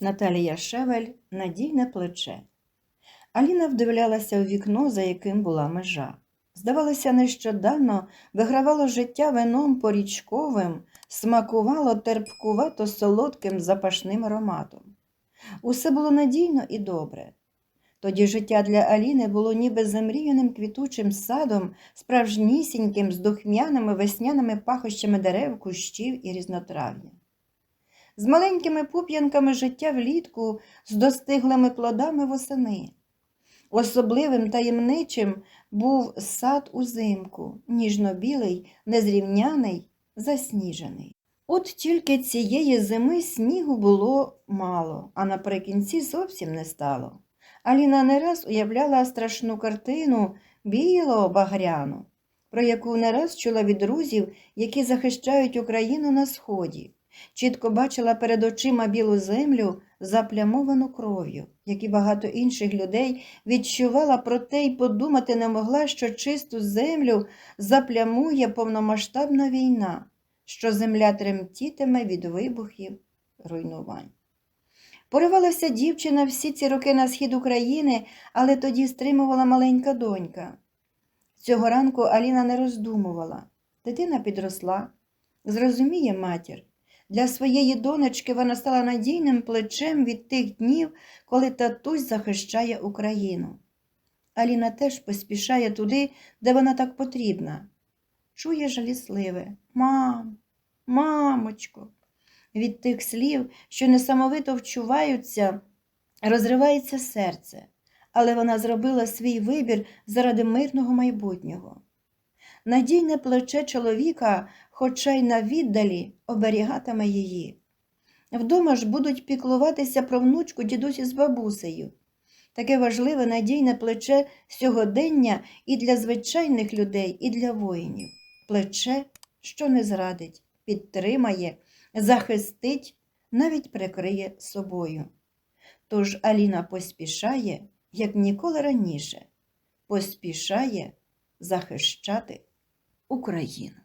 Наталія Шевель надійне плече. Аліна вдивлялася у вікно, за яким була межа. Здавалося, нещодавно вигравало життя вином порічковим, смакувало терпкувато солодким запашним ароматом. Усе було надійно і добре. Тоді життя для Аліни було ніби замріяним квітучим садом, справжнісіньким, з духмяними весняними пахощами дерев, кущів і різнотрав'я. З маленькими пуп'янками життя влітку, з достиглими плодами восени. Особливим таємничим був сад узимку, ніжно-білий, незрівняний, засніжений. От тільки цієї зими снігу було мало, а наприкінці зовсім не стало. Аліна не раз уявляла страшну картину білого багряну, про яку не раз чула від друзів, які захищають Україну на сході. Чітко бачила перед очима білу землю, заплямовану кров'ю, як і багато інших людей відчувала, проте й подумати не могла, що чисту землю заплямує повномасштабна війна, що земля тремтітиме від вибухів, руйнувань. Поривалася дівчина всі ці роки на схід України, але тоді стримувала маленька донька. Цього ранку Аліна не роздумувала. Дитина підросла, зрозуміє матір. Для своєї донечки вона стала надійним плечем від тих днів, коли татусь захищає Україну. Аліна теж поспішає туди, де вона так потрібна. Чує жалісливе Мам, мамочко. Від тих слів, що несамовито вчуваються, розривається серце, але вона зробила свій вибір заради мирного майбутнього. Надійне плече чоловіка, хоча й на віддалі, оберігатиме її. Вдома ж будуть піклуватися про внучку дідусі з бабусею. Таке важливе надійне плече сьогодення і для звичайних людей, і для воїнів. Плече, що не зрадить, підтримає, захистить, навіть прикриє собою. Тож Аліна поспішає, як ніколи раніше, поспішає захищати Україну.